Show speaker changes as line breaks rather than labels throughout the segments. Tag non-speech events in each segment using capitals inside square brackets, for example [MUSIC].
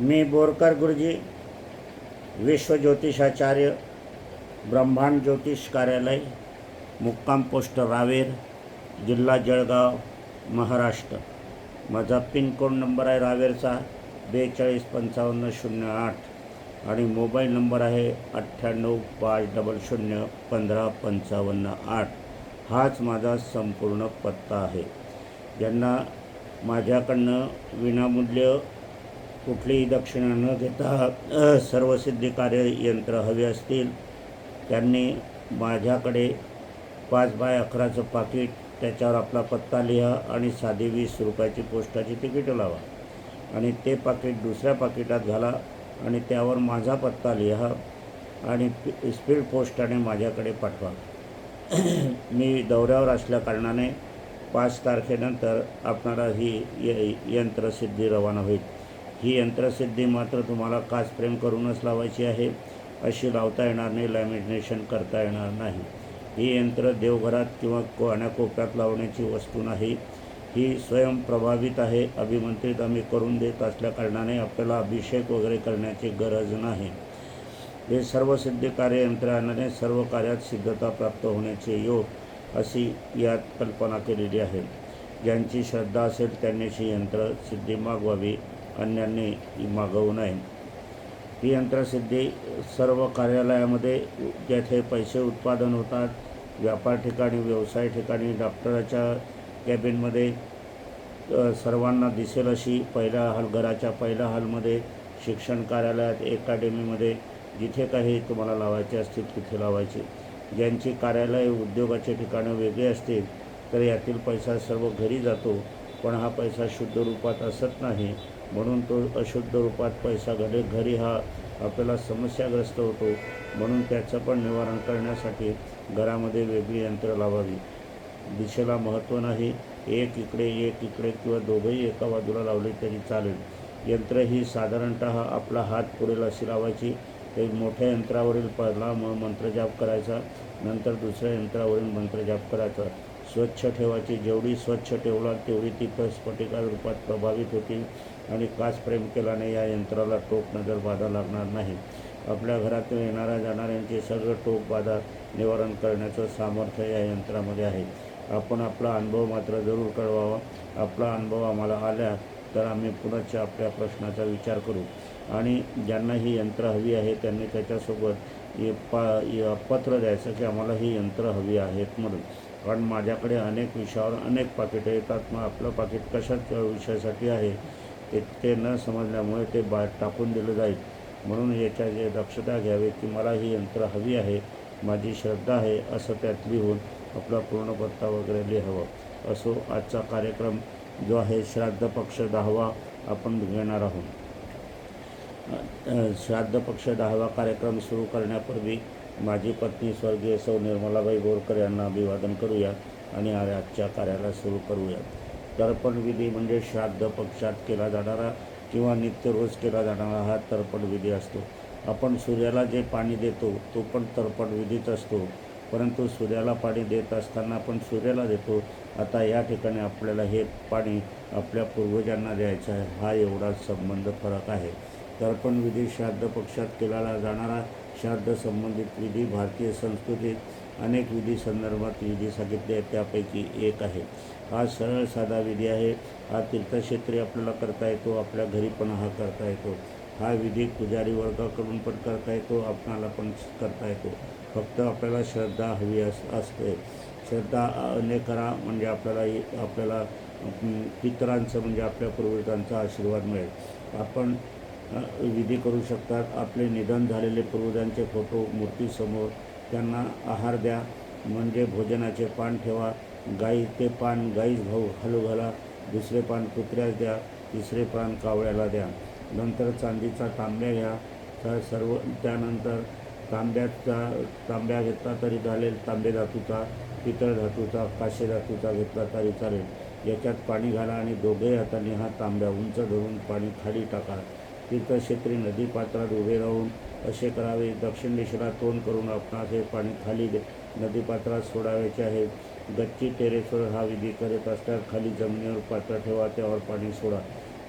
मी बोरकर गुरुजी विश्व ज्योतिषाचार्य ब्रह्मांड ज्योतिष कार्यालय मुक्काम पोस्ट रावेर जिल्हा जळगाव महाराष्ट्र. माझा पिनकोड नंबर आहे रावेरचा बेचाळीस पंचावन्न शून्य आठ आणि मोबाईल नंबर आहे अठ्ठ्याण्णव पाच डबल शून्य पंधरा पंचावन्न आठ. हाच माझा संपूर्ण पत्ता आहे. ज्यांना माझ्याकडनं विनामूल्य कुठलीही दक्षिणा न घेता सर्वसिद्धी कार्ययंत्र कार्य यंत्र हवे असतील त्यांनी माझ्याकडे पाच बाय अकराचं पाकिट त्याच्यावर आपला पत्ता लिहा आणि साधी वीस रुपयाची पोस्टाची तिकीटं लावा. आणि ते पाकिट दुसऱ्या पाकिटात घाला आणि त्यावर माझा पत्ता लिहा आणि स्पीड पोस्टाने माझ्याकडे पाठवा. [CLEARS THROAT] मी दौऱ्यावर असल्या कारणाने पाच तारखेनंतर आपणाला ही य यंत्रसिद्धी रवाना होईल. ही यंत्रसिद्धी मात्र तुम्हाला खास फ्रेम करूनच लावायची आहे अशी लावता येणार नाही लॅमिनेशन करता येणार नाही. ही यंत्र देवघरात किंवा कोण्याकोपऱ्यात लावण्याची वस्तू नाही. ही स्वयंप्रभावित आहे अभिमंत्रित आम्ही करून देत असल्या कारणाने आपल्याला अभिषेक वगैरे करण्याची गरज नाही. हे सर्व सिद्धी कार्य यंत्रणाने सर्व कार्यात सिद्धता प्राप्त होण्याचे योग अशी यात कल्पना केलेली आहे. ज्यांची श्रद्धा असेल त्यांनी ही यंत्र सिद्धी मागवावी. अन्यांनी मागवू नये. ही यंत्रसिद्धी सर्व कार्यालयामध्ये जेथे पैसे उत्पादन होतात व्यापार ठिकाणी व्यवसाय ठिकाणी डॉक्टराच्या कॅबिनमध्ये सर्वांना दिसेल अशी पहिल्या हॉल घराच्या पहिल्या हॉलमध्ये शिक्षण कार्यालयात अकॅडमीमध्ये जिथे काही तुम्हाला लावायचे असतील तिथे लावायचे. ज्यांची कार्यालय उद्योगाचे ठिकाणं वेगळी असतील तर यातील पैसा सर्व घरी जातो. पण हा पैसा शुद्ध रूपात असत नाही. म्हणून तो अशुद्ध रूपात पैसा घडे घरी हा आपल्याला समस्याग्रस्त होतो. म्हणून त्याचं पण निवारण करण्यासाठी घरामध्ये वेगळी यंत्र लावावी. दिशेला महत्त्व नाही. एक इकडे एक इकडे किंवा दोघंही एका बाजूला लावले तरी चालेल. यंत्र ही साधारणत आपला हात पुढील अशी लावायची. ते मोठ्या यंत्रावरील पहिला म मंत्रजाप करायचा. नंतर दुसऱ्या यंत्रावरील मंत्रजाप करायचा. स्वच्छ ठेवायची. जेवढी स्वच्छ ठेवला तेवढी ती स्फटिका रूपात प्रभावित होतील आणि काच प्रेम केल्याने या यंत्राला टोक नजर बाधा लागणार नाही. आपल्या घरातून येणाऱ्या जाणाऱ्यांचे सगळं टोक बाधा निवारण करण्याचं सामर्थ्य या यंत्रामध्ये आहे. आपण आपला अनुभव मात्र जरूर कळवावा. आपला अनुभव आम्हाला आल्या तर आम्ही पुनश्च आपल्या प्रश्नाचा विचार करू. आणि ज्यांना ही यंत्र हवी आहे त्यांनी त्याच्यासोबत पा य- पत्र द्यायचं की आम्हाला ही यंत्र हवी आहेत म्हणून. कारण माझ्याकडे अनेक विषयावर अनेक पाकिटं येतात. मग आपलं पाकिट कशाच विषयासाठी आहे? ते ते न समजल्यामुळे ते बा टाकून दिलं जाईल. म्हणून याच्या जे दक्षता घ्यावी की मला ही यंत्र हवी आहे. माझी श्रद्धा आहे असं त्यात लिहून आपला पूर्ण पत्ता वगैरे लिहावं. असो आजचा कार्यक्रम जो आहे श्राद्ध पक्ष दहावा आपण घेणार आहोत. श्राद्ध पक्ष दहावा कार्यक्रम सुरू करण्यापूर्वी माझी पत्नी स्वर्गीय सौ निर्मलाबाई बोरकर यांना अभिवादन करूया आणि आजच्या कार्याला सुरू करूया. तर्पण विधी म्हणजे श्राद्ध पक्षात केला जाणारा किंवा नित्य रोज केला जाणारा हा तर्पणविधी असतो. आपण सूर्याला जे पाणी देतो तो पण तर्पणविधीच असतो. परंतु सूर्याला पाणी देत असताना आपण सूर्याला देतो. आता या ठिकाणी आपल्याला हे पाणी आपल्या पूर्वजांना द्यायचं आहे. हा एवढा संबंध फरक आहे. तर्पण विधी श्राद्ध पक्षात केला जाणारा श्राद्ध संबंधित विधी भारतीय संस्कृतीत अनेक विधी संदर्भात विधी सांगितले आहेत त्यापैकी एक आहे. हा सरळ साधा विधी आहे. हा तीर्थक्षेत्री आपल्याला करता येतो आपल्या घरी पण हा करता येतो. हा विधी पुजारी वर्गाकडून पण करता येतो आपणाला पण करता येतो. फक्त आपल्याला श्रद्धा हवी अस असते. श्रद्धा ने करा म्हणजे आपल्याला आपल्याला पितरांचं म्हणजे आपल्या पूर्वजांचा आशीर्वाद मिळेल. आपण विधी करू शकतात. आपले निधन झालेले पूर्वजांचे फोटो मूर्तीसमोर त्यांना आहार द्या म्हणजे भोजनाचे पान ठेवा गाई ते पान गाईच भाऊ हलू घाला दुसरे पान कुत्र्यास द्या तिसरे पान कावळ्याला द्या. नंतर चांदीचा तांब्या घ्या तर सर्व त्यानंतर तांब्याचा तांब्या घेतला तरी चालेल तांबे धातूचा पितळ धातूचा काशे धातूचा घेतला तरी चालेल. याच्यात पाणी घाला आणि दोघेही हाताने हा तांब्या उंच धरून पाणी खाली टाका. तीर्थक्षेत्री नदी पात्रात उभे राहून असे करावे. दक्षिण दिशेला तोंड करून आपणास हे पाणी खाली नदीपात्रात सोडावायचे आहे. गच्ची टेरेसवर हा विधी करत असल्यास खाली जमिनीवर पात्र ठेवा त्यावर पाणी सोडा.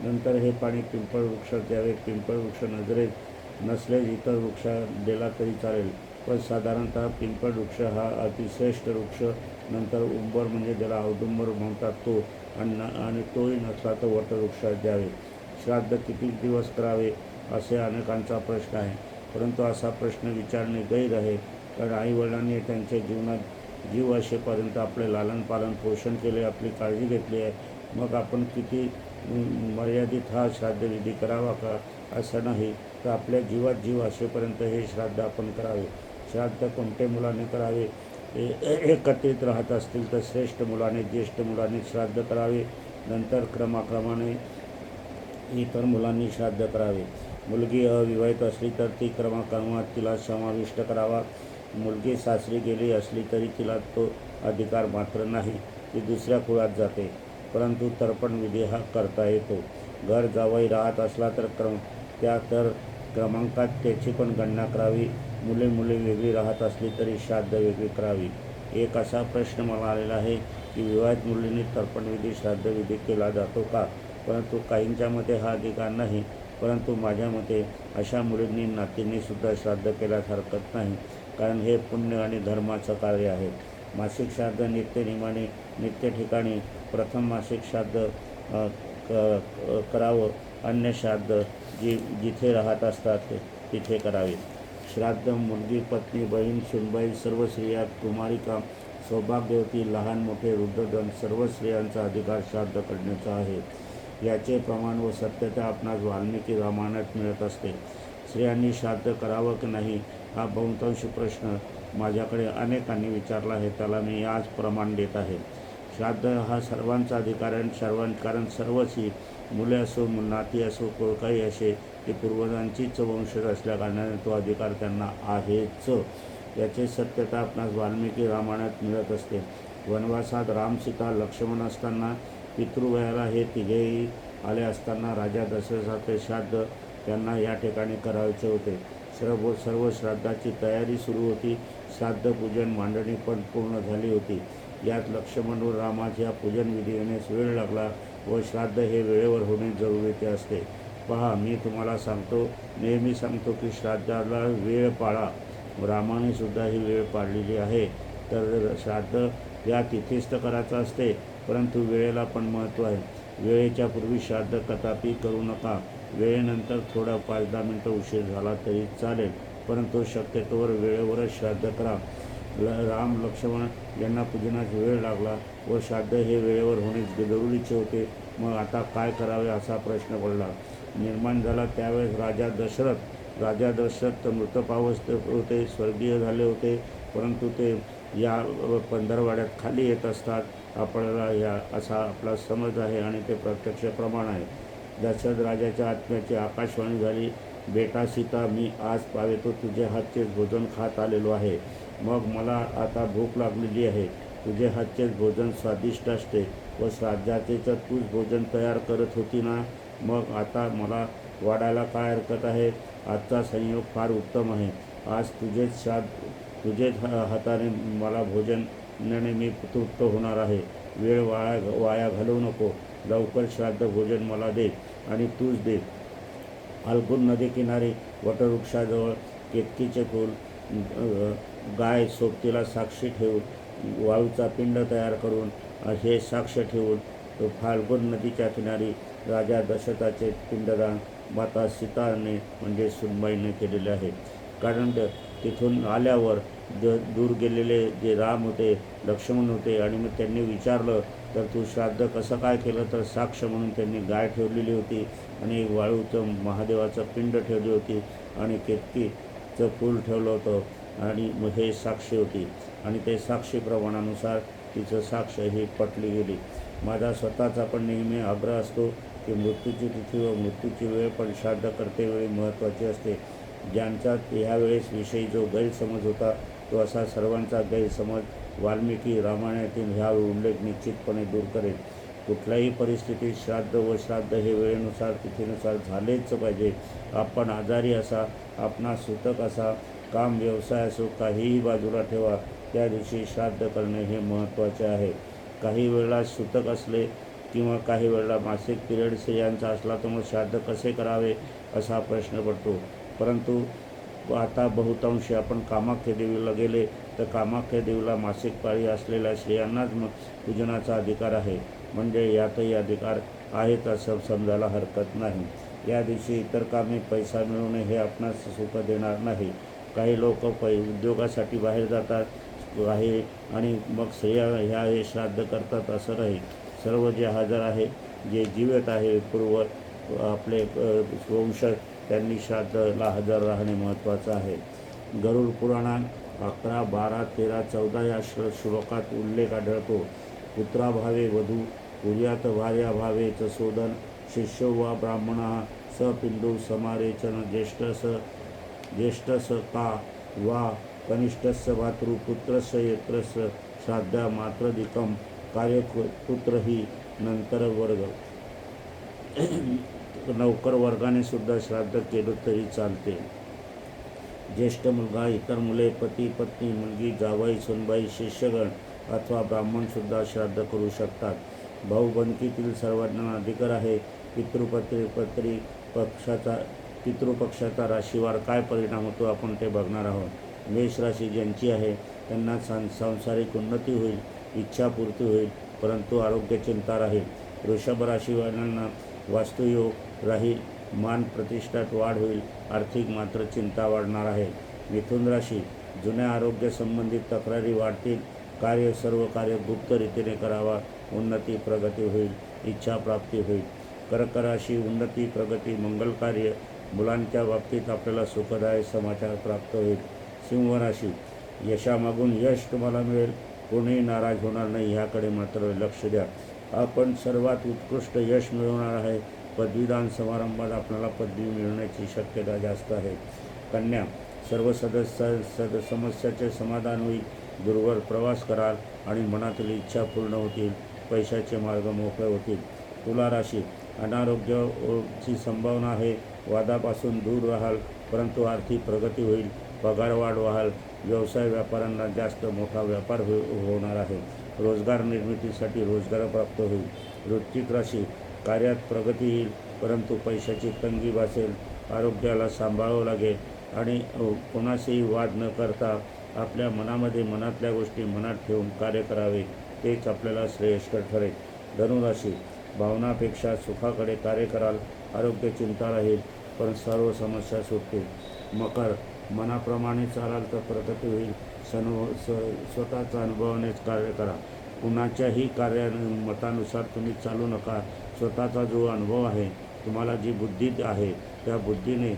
नंतर हे पाणी पिंपळ वृक्षात द्यावे. पिंपळ वृक्ष नजरेत नसल्यास इतर वृक्ष दिला तरी चालेल. पण साधारणतः पिंपळ वृक्ष हा अतिश्रेष्ठ वृक्ष. नंतर उंबर म्हणजे ज्याला औदुंबर म्हणतात तो. आणि आणि तोही नसला तर वटवृक्षात द्यावे. श्राद्ध किती दिवस करावे? असे अनेकांचा प्रश्न आहे. परंतु असा प्रश्न विचारणे गैर आहे. कारण आईवडिलांनी त्यांच्या जीवनात जीव असेपर्यंत आपले लालन पालन पोषण केले आपली काळजी घेतली आहे. मग आपण किती मर्यादित हा श्राद्धविधी करावा का? असं नाही. तर आपल्या जीवात जीव असेपर्यंत हे श्राद्ध आपण करावे. श्राद्ध कोणत्या मुलाने करावे? एकत्रित राहत असतील तर श्रेष्ठ मुलाने ज्येष्ठ मुलाने श्राद्ध करावे. नंतर क्रमाक्रमाने इतर मुलांनी श्राद्ध करावे. मुलगी अविवाहित असली तर ती क्रमाक्रमात तिला समाविष्ट करावा. मुलगी सासरी गेली असली तरी तिला तो अधिकार मात्र नाही. ती दुसऱ्या कुळात जाते. परंतु तर्पण विधी हा करता येतो. घर जावई राहत असला तर क्रम त्या तर क्रमांकात त्याची पण गणना करावी. मुले मुले वेगळी राहत असली तरी श्राद्ध वेगळी करावी. एक असा प्रश्न मला आलेला आहे की विवाहित मुलींनी तर्पणविधी श्राद्धविधी केला जातो का? परंतु काहींच्या हा अधिकार नाही. परंतु माझ्या मते अशा मुलींनी नातींनी सुद्धा श्राद्ध केल्यास हरकत नाही कारण हे पुण्य आणि धर्माचं कार्य आहे. मासिक श्राद्ध नित्यनिमाने नित्य ठिकाणी प्रथम मासिक श्राद्ध क- करावं. अन्य श्राद्ध जी जिथे राहत असतात तिथे करावे. श्राद्ध मुलगी पत्नी बहीण सुनबाई सर्व स्त्रिया कुमारिका सौभाग्यवती लहान मोठे वृद्धजन सर्व स्त्रियांचा अधिकार श्राद्ध करण्याचा आहे. याचे प्रमाण व सत्यता आपणास वाल्मिकी रामायणात मिळत असते. स्त्रियांनी श्राद्ध करावं की नाही हा बहुतांश प्रश्न माझ्याकडे अनेकांनी विचारला आहे त्याला मी आज प्रमाण देत आहे. श्राद्ध हा सर्वांचा अधिकार आहे आणि सर्वां कारण सर्वच ही मुले असो नाती असो को- काही असे ते पूर्वजांचीच वंशज असल्याकारणाने तो अधिकार त्यांना आहेच. याची सत्यता आपणास वाल्मिकी रामायणात मिळत असते. वनवासात राम सीता लक्ष्मण असताना पितृवयाला हे तिघेही आले असताना राजा दशरथाचे श्राद्ध त्यांना या ठिकाणी करायचे होते. सर्व सर्व श्राद्धाची तयारी सुरू होती. श्राद्ध पूजन मांडणी पण पूर्ण झाली होती. यात लक्ष्मण व रामाच्या पूजन विधी येण्यास वेळ लागला व श्राद्ध हे वेळेवर होणे जरुरीचे असते. पहा मी तुम्हाला सांगतो नेहमी सांगतो की श्राद्धाला वेळ पाळा. रामाने सुद्धा ही वेळ पाळलेली आहे. तर श्राद्ध या तिथेच तर करायचं असते. परंतु वेळेला पण महत्त्व आहे. वेळेच्या पूर्वी श्राद्ध कदापि करू नका. वेळेनंतर थोडा पाच दहा मिनटं उशीर झाला तरी चालेल परंतु शक्यतोवर वेळेवरच श्राद्ध करा. ल राम लक्ष्मण यांना पूजनास वेळ लागला व श्राद्ध हे वेळेवर होणे जरुरीचे होते. मग आता काय करावे असा प्रश्न पडला. निर्माण झाला त्यावेळेस राजा दशरथ. राजा दशरथ मृतपावस्थ होते स्वर्गीय झाले होते परंतु ते या पंधरवाड्यात खाली येत असतात. आपल्याला या असा आपला समज आहे आणि ते प्रत्यक्ष प्रमाण आहे. दशरथ राजाच्या आत्म्याची आकाशवाणी झाली बेटा सीता मी आज पावेतो तुझे हातचेच भोजन खात आलेलो आहे. मग मला आता भूक लागलेली आहे. तुझे हातचेच भोजन स्वादिष्ट असते व श्राद्धाचे तर तूच भोजन तयार करत होती ना? मग आता मला वाढायला काय हरकत आहे? आजचा संयोग फार उत्तम आहे. आज तुझेच साध तुझेच हाताने मला भोजन निर्णय मी तृप्त होणार आहे. वेळ वाया वाया घालवू नको. लवकर श्राद्ध भोजन मला दे आणि तूच दे. फाल्गुन नदीकिनारी वटवृक्षाजवळ केतकीचे फूल गाय सोबतीला साक्षी ठेवून वाळूचा पिंड तयार करून हे साक्ष ठेवून फाल्गुन नदीच्या किनारी राजा दशरथाचे पिंडदान माता सीताने म्हणजे सुनबाईने केलेले आहे. कारण तिथून आल्यावर द दूर गेलेले जे राम होते लक्ष्मण होते आणि मग त्यांनी विचारलं तर तू श्राद्ध कसं काय केलं? तर साक्ष म्हणून त्यांनी गाय ठेवलेली होती आणि वाळूचं महादेवाचं पिंड ठेवली होती आणि केतकीचं फूल ठेवलं होतं आणि मग हे साक्षी होती. आणि ते साक्षी प्रमाणानुसार तिचं साक्ष ही पटली गेली. माझा स्वतःचा पण नेहमी आग्रह असतो की मृत्यूची तिथी व मृत्यूची वेळ पण श्राद्ध करतेवेळी महत्त्वाची असते. ज्यांचा ह्यावेळेस विषयी जो गैरसमज होता तो असा सर्वांचा गैरसमज वाल्मिकी रामायणातील ह्या उल्लेख निश्चितपणे दूर करेल. कुठल्याही परिस्थितीत श्राद्ध व श्राद्ध हे वेळेनुसार तिथीनुसार झालेच पाहिजे. आपण आजारी असा आपणा सुतक असा काम व्यवसाय असो काहीही बाजूला ठेवा. त्या दिवशी श्राद्ध करणे हे महत्त्वाचे आहे. काही वेळेला सुतक असले किंवा काही वेळेला मासिक पिरियड स्त्रियांचा असला तर मग श्राद्ध कसे करावे असा प्रश्न पडतो. परंतु आता बहुतांशी आपण कामाख्या देवीला गेले तर कामाख्या देवीला मासिक पाळी असलेल्या स्त्रियांनाच मग पूजनाचा अधिकार आहे. म्हणजे यातही अधिकार आहेत असं समजायला हरकत नाही. या दिवशी इतर कामे पैसा मिळवणे हे आपणास सुख देणार नाही. काही लोक पै उद्योगासाठी बाहेर जातात आहे आणि मग स्त्रिया ह्या हे श्राद्ध करतात असं नाही. सर्व जे हजर आहे जे जीवित आहे पूर्व आपले वंश त्यांनी श्राद्धला हजर राहणे महत्त्वाचं आहे. गरुड पुराणात अकरा बारा तेरा चौदा या श्र श्लोकात उल्लेख आढळतो. पुत्राभावे वधू पुर्यात भार्या भावे च शोधन शिष्यो वा ब्राह्मण स पिंडू समारेचन ज्येष्ठस ज्येष्ठस का वा कनिष्ठस्य भातृपुत्रस्य यत्रस्य श्राद्धा मात्रदिकं कार्यपुत्र ही नंतर वर्ग नौकर वर्गाने सुद्धा श्राद्ध केलं तरी चालते. ज्येष्ठ मुलगा इतर मुले पती पत्नी मुलगी जावाई सुनबाई शिष्यगण अथवा ब्राह्मणसुद्धा श्राद्ध करू शकतात. भाऊबंदकीतील सर्वांना अधिकार आहे. पितृपत्री पत्री पक्षाचा पितृपक्षाचा राशीवार काय परिणाम होतो आपण ते बघणार आहोत. मेष राशी ज्यांची आहे त्यांना सं सांसारिक उन्नती होईल इच्छापूर्ती होईल परंतु आरोग्य चिंता राहील. वृषभ राशीवाल्यांना वास्तुयोग राहील मान प्रतिष्ठात वाढ होईल आर्थिक मात्र चिंता वाढणार आहे. मिथुन राशी जुन्या आरोग्यसंबंधित तक्रारी वाढतील कार्य सर्व कार्य गुप्त रीतीने करावा उन्नती प्रगती होईल इच्छा प्राप्ती होईल. कर्क राशी उन्नती प्रगती मंगल कार्य मुलांच्या बाबतीत आपल्याला सुखदायक समाचार प्राप्त होईल. सिंह राशी यशामागून यश तुम्हाला मिळेल कोणीही नाराज होणार नाही ह्याकडे मात्र लक्ष द्या. आपण सर्वात उत्कृष्ट यश मिळवणार आहे पदवीदान समारंभात आपल्याला पदवी मिळण्याची शक्यता जास्त आहे. कन्या सर्व सदस्य सद समस्याचे समाधान होईल. दूरवर प्रवास कराल आणि मनातील इच्छा पूर्ण होतील. पैशाचे मार्ग मोकळे होतील. तुला राशी अनारोग्याची संभावना आहे. वादापासून दूर राहाल परंतु आर्थिक प्रगती होईल. पगारवाढ व्हाल. व्यवसाय व्यापाऱ्यांना जास्त मोठा व्यापार हो होणार आहे. रोजगार निर्मितीसाठी रोजगार प्राप्त होईल. वृत्तिक राशी कार्यात प्रगती येईल परंतु पैशाची तंगी भासेल आरोग्याला सांभाळावं लागेल आणि कोणाशीही वाद न करता आपल्या मनामध्ये मनातल्या गोष्टी मनात ठेवून कार्य करावे तेच आपल्याला श्रेयस्कर ठरेल. धनुराशी भावनापेक्षा सुखाकडे कार्य कराल आरोग्य चिंता राहील पण सर्व समस्या सुटतील. मकर मनाप्रमाणे चालाल तर प्रगती होईल. सनु स्वतःचा अनुभवानेच कार्य करा. कुणाच्याही कार्या मतानुसार तुम्ही चालू नका. स्वतःचा जो अनुभव आहे तुम्हाला जी बुद्धी आहे त्या बुद्धीने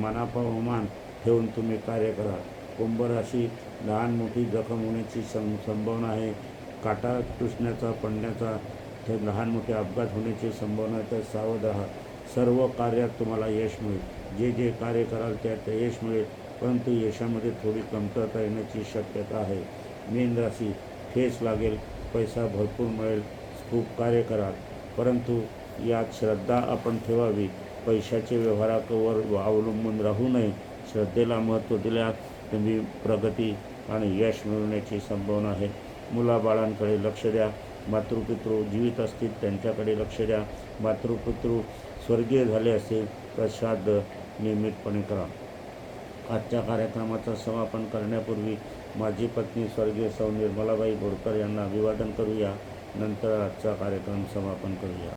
मनापमान ठेवून तुम्ही कार्य करा. कुंभ राशी लहान मोठी जखम होण्याची सं संभावना आहे. काटा तुसण्याचा पडण्याचा ते लहान मोठे अपघात होण्याची संभावना आहे. तर सावध राहा. सर्व कार्यात तुम्हाला यश मिळेल. जे जे कार्य कराल त्यात यश मिळेल. परंतु यशामध्ये थोडी कमतरता येण्याची शक्यता आहे. मीन राशी ठेस लागेल पैसा भरपूर मिळेल. खूप कार्य कराल. परंतु यात श्रद्धा आपण ठेवावी. पैशाचे व्यवहारावर अवलंबून राहू नये. श्रद्धेला महत्त्व दिल्यास तुम्ही प्रगती आणि यश मिळवण्याची संभावना आहे. मुलाबाळांकडे लक्ष द्या. मातृपितृ जीवित असतील त्यांच्याकडे लक्ष द्या. मातृपितृ स्वर्गीय झाले असतील तर श्राद्ध नियमितपणे करा. आजच्या कार्यक्रमाचं समापन करण्यापूर्वी माझी पत्नी स्वर्गीय सौ निर्मलाबाई बोरकर यांना अभिवादन करूया. नंतर आजचा कार्यक्रम समापन करूया.